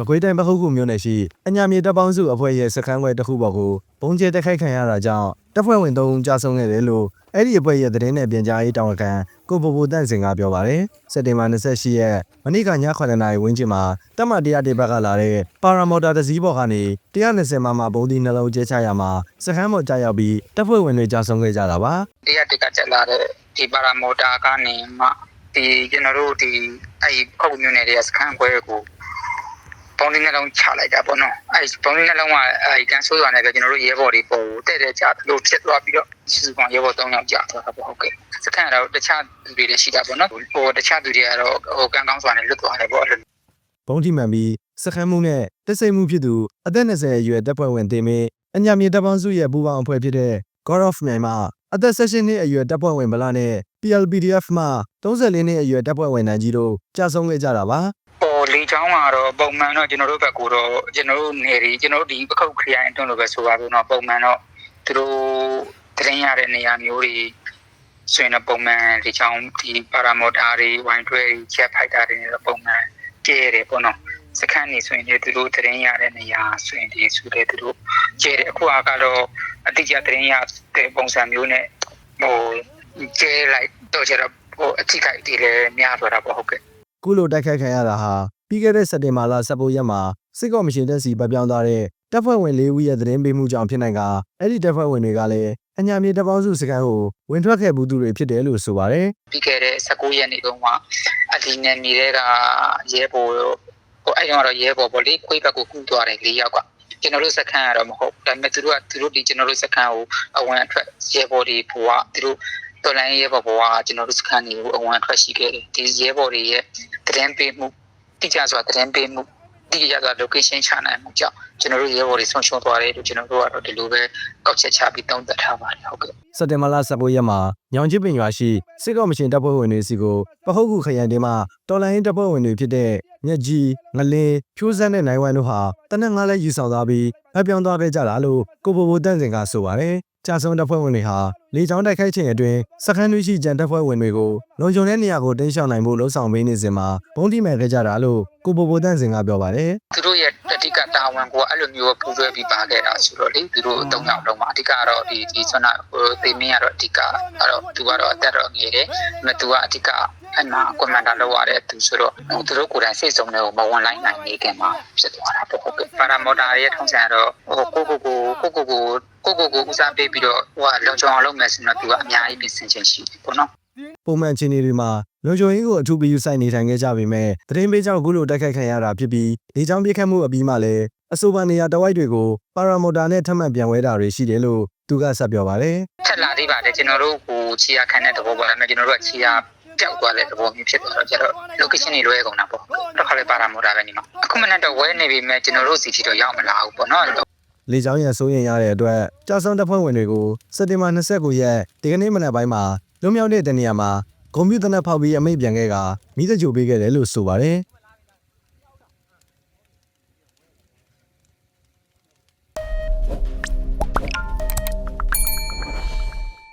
မကွေးတိုင်းပခုတ်ကူမြို့နယ်ရှိအညာမြေတပ်ပေါင်းစုအဖွဲ့ရဲ့စခန်းခွဲတစ်ခုပေါ်ကိုဘုံကျဲတက်ခိုက်ခံရတာကြောင့်တပ်ဖွဲ့ဝင်၃ဦးကြာဆုံးခဲ့တယ်လို့အဲ့ဒီအဖွဲ့ရဲ့သတင်းနဲ့ပြန်ကြားရေးတာဝန်ခံကိုပိုပိုတန့်စင်ကပြောပါတယ်စက်တင်ဘာ28ရက်မနေ့ကည9:00နာရီဝန်းကျင်မှာတပ်မတရားတေဘက်ကလာတဲ့ပါရာမော်တာတစ်စီးပေါ်ကနေ120မမဘုံဒီနှလုံးကျဲချရမှာစခန်းပေါ်ကြာရောက်ပြီးတပ်ဖွဲ့ဝင်တွေကြာဆုံးခဲ့ကြတာပါတရားတက်ကချက်လာတဲ့ဒီပါရာမော်တာကနေမှဒီကျွန်တော်တို့ဒီအဲ့ခုတ်မျိုးနယ်တွေကစခန်းခွဲကို ပေါင်းတင်းနှလုံးချလိုက်တာပေါ့နော်အဲ့ပေါင်းတင်းနှလုံးကအဲ့ကန်ဆိုးသွားတယ်ကကျွန်တော်တို့ရဲဘော်တွေပေါ်တဲ့တဲ့ကြလို့ဖြစ်သွားပြီးတော့စုပေါင်းရဲဘော်၃ယောက်ကြာသွားတာပေါ့ဟုတ်ကဲ့စခန်းကတော့တခြားလူတွေလည်းရှိတာပေါ့နော်ဟိုတခြားလူတွေကတော့ဟိုကန်ကောင်းစွာနဲ့လွတ်သွားတယ်ပေါ့အဲ့လိုဘုံထိမှန်ပြီးစခန်းမှုနဲ့တက်စိတ်မှုဖြစ်သူအသက်20အရွယ်တပ်ဖွဲ့ဝင်တင်မင်းအညာမြေတပ်ပေါင်းစုရဲ့ပူးပေါင်းအဖွဲ့ဖြစ်တဲ့ God of Man မှာအသက်16နှစ်အရွယ်တပ်ဖွဲ့ဝင်ဗလာနဲ့ PLPDF မှာ34နှစ်အရွယ်တပ်ဖွဲ့ဝင်နိုင်ကြီးတို့ကြာဆုံးခဲ့ကြတာပါဟို လေချောင်းကတော့ပုံမှန်တော့ကျွန်တော်တို့ဘက်ကတော့ကျွန်တော်တို့နေရီကျွန်တော်တို့ဒီပခုတ်ခရိုင်အတွင်းလိုပဲဆိုပါဘူးเนาะပုံမှန်တော့သူတို့တရင်ရတဲ့နေရာမျိုးတွေဆိုရင်တော့ပုံမှန်လေချောင်းဒီပါရာမော်တာတွေဝိုင်းတွဲချက်ဖိုက်တာတွေနဲ့တော့ပုံမှန်ကျဲတယ်ပေါ့နော်စခန်းနေဆိုရင်လေသူတို့တရင်ရတဲ့နေရာဆိုရင်ဒီဆိုတဲ့သူတို့ကျဲတယ်အခုကတော့အတိအကျတရင်ရတဲ့ပုံစံမျိုးနဲ့ဟိုကျဲလိုက်တော့ကျတော့ဟိုအထိခိုက်တွေလည်းများသွားတာပေါ့ဟုတ်ကဲ့ ခုလိုတိုက်ခိုက်ခံရတာဟာ ပြီးခဲ့တဲ့စက်တင်ဘာလ19ရက်မှာစစ်ကော်မရှင်တက်စီပပြောင်းသွားတဲ့တပ်ဖွဲ့ဝင်၄ဦးရဲ့သတင်းပေးမှုကြောင့်ဖြစ်နိုင်ကအဲ့ဒီတပ်ဖွဲ့ဝင်တွေကလည်းအညာမြေတပ်ပေါင်းစုစခန်းကိုဝင်ထွက်ခဲ့မှုသူတွေဖြစ်တယ်လို့ဆိုပါတယ်ပြီးခဲ့တဲ့19ရက်နေ့တုန်းကအဒီနယ်မြေတွေကရဲဘော်ဟိုအဲ့တော့တော့ရဲဘော်ပေါ့လေခွေးဘက်ကိုကူးသွားတယ်၄ယောက်ကကျွန်တော်တို့စခန်းကတော့မဟုတ်ဒါပေမဲ့သူတို့ကသူတို့ဒီကျွန်တော်တို့စခန်းကိုအဝင်အထွက်ရဲဘော်တွေဘဝသူတို့တော်လိုင်းရဲဘော်ဘဝကျွန်တော်တို့စခန်းတွေကိုအဝင်အထွက်ရှိခဲ့တယ်ဒီရဲဘော်တွေရဲ့တရင်ပေးမှု တိကျစွာတရင်ပေးမှုတိကျစွာ location ချနိုင်မှုကြောင့်ကျွန်တော်တို့ရဲဘော်တွေဆုံးရှုံးသွားတယ်လို့ကျွန်တော်တို့ကတော့ဒီလိုပဲကောက်ချက်ချပြီးတုံးသက်ထားပါတယ်ဟုတ်ကဲ့စက်တင်ဘာလ19ရက်မှာညောင်ချစ်ပင်ရွာရှိစစ်ကော်မရှင်တပ်ဖွဲ့ဝင်တွေစီကိုပဟုတ်ကူခရိုင်တဲမှာတော်လိုင်းတပ်ဖွဲ့ဝင်တွေဖြစ်တဲ့မြက်ကြီးငလင်းဖြိုးစန်းတဲ့နိုင်ဝမ်တို့ဟာတနက်ငါးလဲယူဆောင်သွားပြီးအပြောင်းသွားခဲ့ကြတာလို့ကိုပိုပိုတန့်စင်ကဆိုပါတယ် ကြာဆုံးတပ်ဖွဲ့ဝင်တွေဟာလေကြောင်းတိုက်ခိုက်ခြင်းအတွင်းစခန်းတွေရှိကြံတပ်ဖွဲ့ဝင်တွေကိုလုံခြုံတဲ့နေရာကိုတင်းရှောင်နိုင်ဖို့လှုံ့ဆော်ပေးနေစဉ်မှာဘုံတိမဲ့ခဲ့ကြတာလို့ကိုပိုပိုတန့်စင်ကပြောပါတယ်သူတို့ရဲ့အဓိကတာဝန်ကိုအဲ့လိုမျိုးပူဆွဲပြီးပါခဲ့တာဆိုတော့လေသူတို့၃ယောက်လုံးမှာအဓိကတော့ဒီဒီဆွမ်းနာဟိုသေမင်းကတော့အဓိကအဲ့တော့သူကတော့အသက်တော့ငယ်တယ်ဒါပေမဲ့သူကအဓိကအဲ့မှာကွန်မန်ဒါလောက်ရတဲ့သူဆိုတော့ဟိုသူတို့ကိုယ်တိုင်စိတ်ဆုံးတွေကိုမဝင်လိုက်နိုင်နေခင်မှာဖြစ်သွားတာပေါ့ဟုတ်ကဲ့ပါရာမော်တာရဲ့ထုံးစံတော့ဟိုကိုကိုကိုကိုကိုကို ကိုကိုကိုဦးစားပေးပြီးတော့ဟိုကလုံချောင်အောင်လုပ်မယ်ဆိုတော့သူကအများကြီးပြင်ဆင်ခြင်းရှိတယ်ပေါ့နော်ပုံမှန်ချင်းတွေမှာလုံခြုံရေးကိုအထူးပေးယူဆိုင်နေထိုင်ခဲ့ကြပေမဲ့သတင်းပေးကြောင့်အခုလိုတိုက်ခိုက်ခံရတာဖြစ်ပြီးလေကြောင်းပြစ်ခတ်မှုအပြီးမှလည်းအဆိုပါနေရာတဝိုက်တွေကိုပါရာမိုတာနဲ့ထပ်မံပြန်ဝဲတာတွေရှိတယ်လို့သူကဆက်ပြောပါတယ်ထက်လာသေးပါတယ်ကျွန်တော်တို့ကိုချီရခံတဲ့သဘောပေါ့ဒါပေမဲ့ကျွန်တော်တို့ကချီရပျောက်သွားတဲ့သဘောမျိုးဖြစ်သွားတော့ကျတော့ location တွေလွဲကုန်တာပေါ့တစ်ခါလေးပါရာမိုတာပဲညီမအခုမနေ့တော့ဝဲနေပြီမဲ့ကျွန်တော်တို့စီတီတော့ရောက်မလာဘူးပေါ့နော်။ လေကြောင်းရန်စိုးရင်ရတဲ့အတွက်ကြာဆုံးတပ်ဖွဲ့ဝင်တွေကိုစက်တင်ဘာ29ရက်ဒီကနေ့မနက်ပိုင်းမှာလွန်မြောက်တဲ့တနေရာမှာကွန်ပျူတာနဲ့ဖောက်ပြီးအမိန့်ပြန်ခဲ့ကမိသက်ကြိုပေးခဲ့တယ်လို့ဆိုပါတယ်။